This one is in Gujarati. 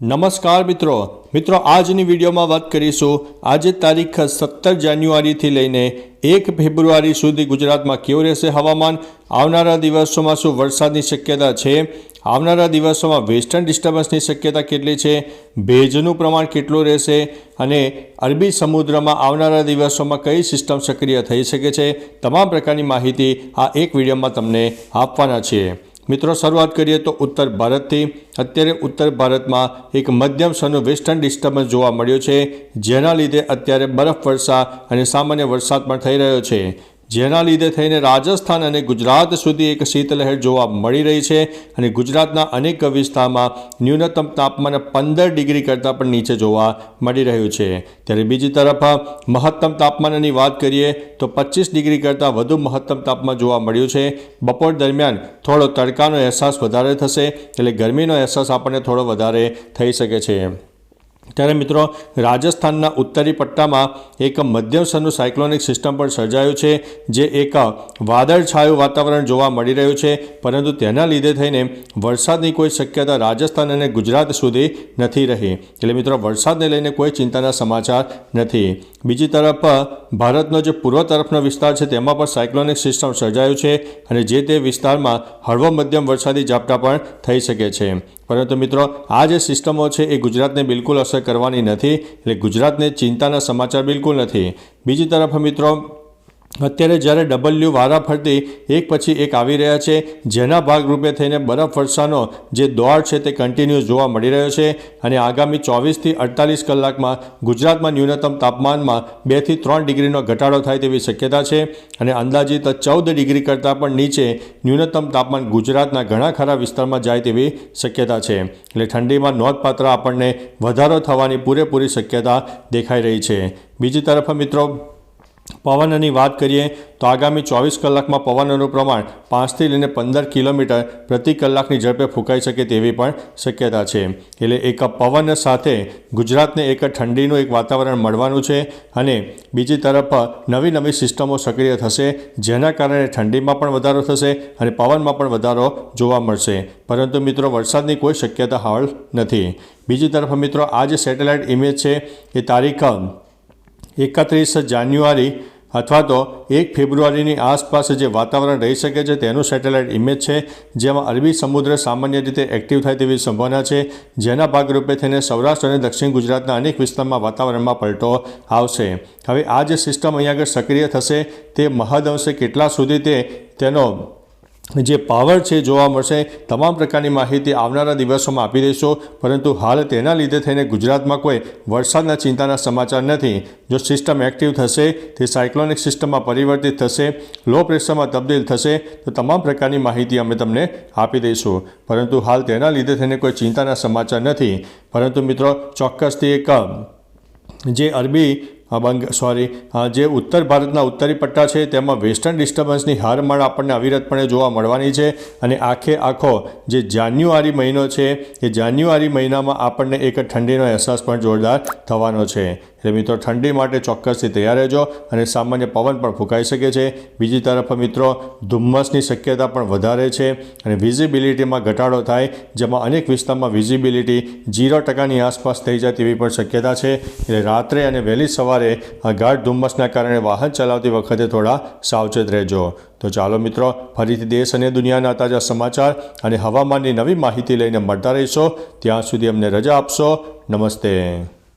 નમસ્કાર મિત્રો. મિત્રો, આજની વિડીયોમાં વાત કરીશું. આજે તારીખ સત્તર જાન્યુઆરીથી લઈને એક ફેબ્રુઆરી સુધી ગુજરાતમાં કેવું રહેશે હવામાન? આવનારા દિવસોમાં શું વરસાદની શક્યતા છે? આવનારા દિવસોમાં વેસ્ટર્ન ડિસ્ટર્બન્સની શક્યતા કેટલી છે? ભેજનું પ્રમાણ કેટલું રહેશે? અને અરબી સમુદ્રમાં આવનારા દિવસોમાં કઈ સિસ્ટમ સક્રિય થઈ શકે છે? તમામ પ્રકારની માહિતી આ એક વિડીયોમાં તમને આપવાના છીએ. મિત્રો, શરૂઆત કરીએ તો ઉત્તર ભારતથી. અત્યારે ઉત્તર ભારતમાં એક મધ્યમ સ્તરનું વેસ્ટર્ન ડિસ્ટર્બન્સ જોવા મળ્યો છે, જેના લીધે અત્યારે બરફ વર્ષા અને સામાન્ય વરસાદ પણ થઈ રહ્યો છે. જેના લીધે થઈને રાજસ્થાન અને ગુજરાત સુધી એક શીતલહેર જોવા મળી રહી છે અને ગુજરાતના અનેક વિસ્તારમાં ન્યૂનતમ તાપમાન પંદર ડિગ્રી કરતાં પણ નીચે જોવા મળી રહ્યું છે. ત્યારે બીજી તરફ, મહત્તમ તાપમાનની વાત કરીએ તો પચીસ ડિગ્રી કરતાં વધુ મહત્તમ તાપમાન જોવા મળ્યું છે. બપોર દરમિયાન થોડો તડકાનો અહેસાસ વધારે થશે, એટલે ગરમીનો અહેસાસ આપણને થોડો વધારે થઈ શકે છે. ત્યારે મિત્રો, રાજસ્થાનના ઉત્તરી પટ્ટામાં એક મધ્યમ સ્તરનું સાયક્લોનિક સિસ્ટમ પણ સર્જાયું છે, જે એક વાદળછાયું વાતાવરણ જોવા મળી રહ્યું છે, પરંતુ તેના લીધે થઈને વરસાદની કોઈ શક્યતા રાજસ્થાન અને ગુજરાત સુધી નથી રહી. એટલે મિત્રો, વરસાદને લઈને કોઈ ચિંતાના સમાચાર નથી. બીજી તરફ, ભારતનો જે પૂર્વ તરફનો વિસ્તાર છે, તેમાં પણ સાયક્લોનિક સિસ્ટમ સર્જાયું છે અને જે તે વિસ્તારમાં હળવો મધ્યમ વરસાદી ઝાપટા પણ થઈ શકે છે. પરંતુ મિત્રો, આ જે સિસ્ટમો છે, એ ગુજરાતને બિલકુલ અસર કરવાની નથી. એટલે ગુજરાતને ચિંતાના સમાચાર બિલકુલ નથી. બીજી તરફ મિત્રો અત્યારે જ્યારે ડબલ્યુ વારા ફરતી એક પછી એક આવી રહ્યા છે, જેના ભાગરૂપે થઈને બરફ વર્ષાનો જે દોર છે તે કન્ટિન્યુઅસ જોવા મળી રહ્યો છે અને આગામી ચોવીસથી અડતાલીસ કલાકમાં ગુજરાતમાં ન્યૂનતમ તાપમાનમાં બેથી ત્રણ ડિગ્રીનો ઘટાડો થાય તેવી શક્યતા છે અને અંદાજિત ચૌદ ડિગ્રી કરતાં પણ નીચે ન્યૂનતમ તાપમાન ગુજરાતના ઘણા ખરા વિસ્તારમાં જાય તેવી શક્યતા છે. એટલે ઠંડીમાં નોંધપાત્ર આપણને વધારો થવાની પૂરેપૂરી શક્યતા દેખાઈ રહી છે. બીજી તરફ મિત્રો પવનની વાત કરીએ તો આગામી ચોવીસ કલાકમાં પવનનું પ્રમાણ પાંચથી લઈને પંદર કિલોમીટર પ્રતિ કલાકની ઝડપે ફૂંકાઈ શકે તેવી પણ શક્યતા છે. એટલે એક પવન સાથે ગુજરાતને એક ઠંડીનું એક વાતાવરણ મળવાનું છે અને બીજી તરફ નવી નવી સિસ્ટમો સક્રિય થશે, જેના કારણે ઠંડીમાં પણ વધારો થશે અને પવનમાં પણ વધારો જોવા મળશે. પરંતુ મિત્રો, વરસાદની કોઈ શક્યતા હાલ નથી. બીજી તરફ મિત્રો, આ જે સેટેલાઇટ ઇમેજ છે, એ તારીખ એકત્રીસ જાન્યુઆરી અથવા તો એક ફેબ્રુઆરીની આસપાસ જે વાતાવરણ રહી શકે છે તેનું સેટેલાઇટ ઇમેજ છે, જેમાં અરબી સમુદ્ર સામાન્ય રીતે એક્ટિવ થાય તેવી સંભાવના છે, જેના ભાગરૂપે થઈને સૌરાષ્ટ્ર અને દક્ષિણ ગુજરાતના અનેક વિસ્તારમાં વાતાવરણમાં પલટો આવશે. હવે આ જે સિસ્ટમ અહીંયા આગળ સક્રિય થશે, તે મહદઅંશે કેટલા સુધી તે તેનો જે પાવર છે જોવા મળશે, તમામ પ્રકારની માહિતી આવનારા દિવસોમાં આપી દઈશું. પરંતુ હાલ તેના લીધે થઈને ગુજરાતમાં કોઈ વરસાદના ચિંતાના સમાચાર નથી. જો સિસ્ટમ એક્ટિવ થશે, તે સાયક્લોનિક સિસ્ટમમાં પરિવર્તિત થશે, લો પ્રેશરમાં તબદીલ થશે, તો તમામ પ્રકારની માહિતી અમે તમને આપી દઈશું. પરંતુ હાલ તેના લીધે થઈને કોઈ ચિંતાના સમાચાર નથી. પરંતુ મિત્રો, ચોક્કસથી એક જે અરબી બંગ સોરી જે ઉત્તર ભારતના ઉત્તરી પટ્ટા છે, તેમાં વેસ્ટર્ન ડિસ્ટર્બન્સની હારમાળ આપણને અવિરતપણે જોવા મળવાની છે અને આખે આખો જે જાન્યુઆરી મહિનો છે, એ જાન્યુઆરી મહિનામાં આપણને એક ઠંડીનો અહેસાસ પણ જોરદાર થવાનો છે. એટલે મિત્રો, ઠંડી માટે ચોક્કસથી તૈયાર રહેજો અને સામાન્ય પવન પણ ફૂંકાઈ શકે છે. બીજી તરફ મિત્રો, ધુમ્મસની શક્યતા પણ વધારે છે અને વિઝિબિલિટીમાં ઘટાડો થાય, જેમાં અનેક વિસ્તારમાં વિઝિબિલિટી ઝીરો ટકાની આસપાસ થઈ જાય તેવી પણ શક્યતા છે. એટલે રાત્રે અને વહેલી સવારે આ ગાઢ ધુમ્મસના કારણે વાહન ચલાવતી વખતે થોડા સાવચેત રહેજો. તો ચાલો મિત્રો, ફરીથી દેશ અને દુનિયાના તાજા સમાચાર અને હવામાનની નવી માહિતી લઈને મળતા રહીશો. ત્યાં સુધી અમને રજા આપશો. નમસ્તે.